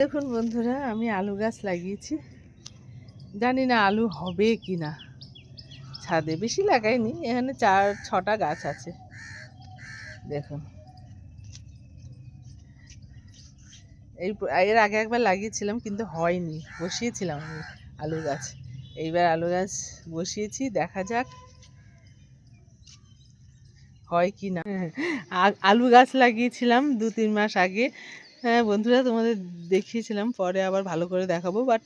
দেখুন বন্ধুরা, আমি আলু গাছ লাগিয়েছি। জানি না আলু হবে কি না ছাদে বেশি লাগাইনি, এখানে চার, ছটা গাছ আছে। দেখুন। এই এর আগে একবার লাগিয়েছিলাম, কিন্তু হয়নি। বসিয়েছিলাম আমি আলু গাছ। এইবার আলু গাছ বসিয়েছি, দেখা যাক হয় কি না আলু গাছ লাগিয়েছিলাম দু তিন মাস আগে। হ্যাঁ বন্ধুরা তোমাদের দেখিয়েছিলাম, পরে আবার ভালো করে দেখাবো বাট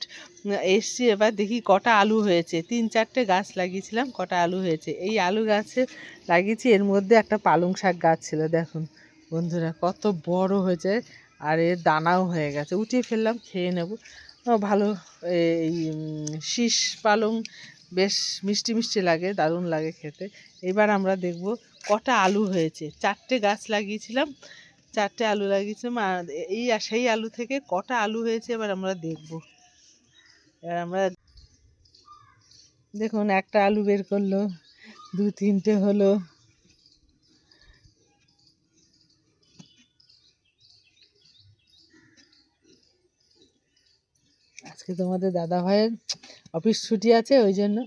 এসছি এবার দেখি কটা আলু হয়েছে। তিন চারটে গাছ লাগিয়েছিলাম, কটা আলু হয়েছে। এই আলু গাছে লাগিয়েছি, এর মধ্যে একটা পালং শাক গাছ ছিল, দেখুন। বন্ধুরা, কত বড় হয়েছে, আর এর দানাও হয়ে গেছে। উঠিয়ে ফেললাম, খেয়ে নেব। ভালো এই শীষ পালং বেশ মিষ্টি মিষ্টি লাগে, দারুণ লাগে খেতে। এবার আমরা দেখব কটা আলু হয়েছে। চারটে গাছ লাগিয়েছিলাম চারটে আলু লাগিয়েছিলাম, আর এই, সেই আলু থেকে কটা আলু হয়েছে এবার আমরা দেখব। এবার আমরা দেখুন, একটা আলু বের করল, দু তিনটে হলো। আজকে তোমাদের দাদা ভাইয়ের অফিস ছুটি আছে, ওই জন্য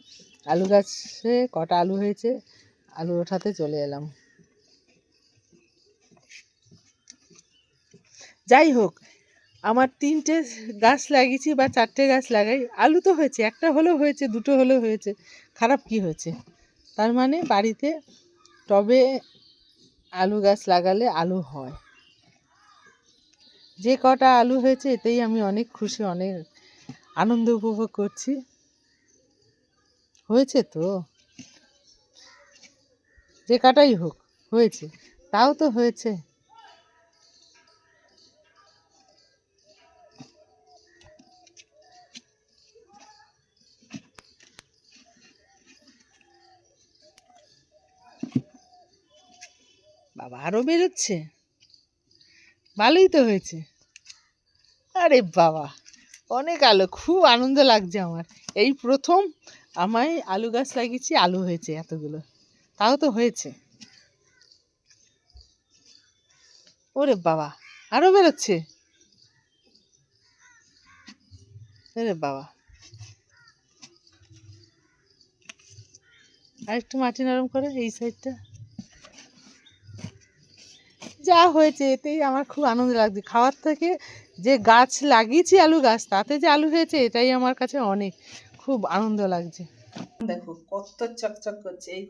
আলু গাছে কটা আলু হয়েছে, আলু ওঠাতে চলে এলাম। যাই হোক, আমার তিনটে গাছ লাগিয়েছি বা চারটে গাছ লাগাই। আলু তো হয়েছে, একটা হলেও হয়েছে, দুটো হলেও হয়েছে। খারাপ কি হয়েছে? তার মানে বাড়িতে টবে আলু গাছ লাগালে আলু হয়। যে কটা আলু হয়েছে, এতেই আমি অনেক খুশি, অনেক আনন্দ উপভোগ করছি। হয়েছে তো? যে কাটাই হোক, হয়েছে। তাও তো হয়েছে। বাবা আরও বেরোচ্ছে। ভালোই তো হয়েছে। আরে বাবা, অনেক আলো, খুব আনন্দ লাগছে আমার। এই প্রথম আমায় আলু গাছ লাগিয়েছি, আলু হয়েছে এতগুলো। তাও তো হয়েছে। ওরে বাবা আরও বেরোচ্ছে। ওরে বাবা। আর একটু মাটি নরম করে, এই সাইডটা যা হয়েছে, এতেই আমার খুব আনন্দ লাগছে। খাওয়ার থেকে যে গাছ লাগিয়েছি আলু গাছ, তাতে যে আলু হয়েছে, এটাই আমার কাছে অনেক খুব আনন্দ লাগছে। দেখো কত চকচক করছে। এই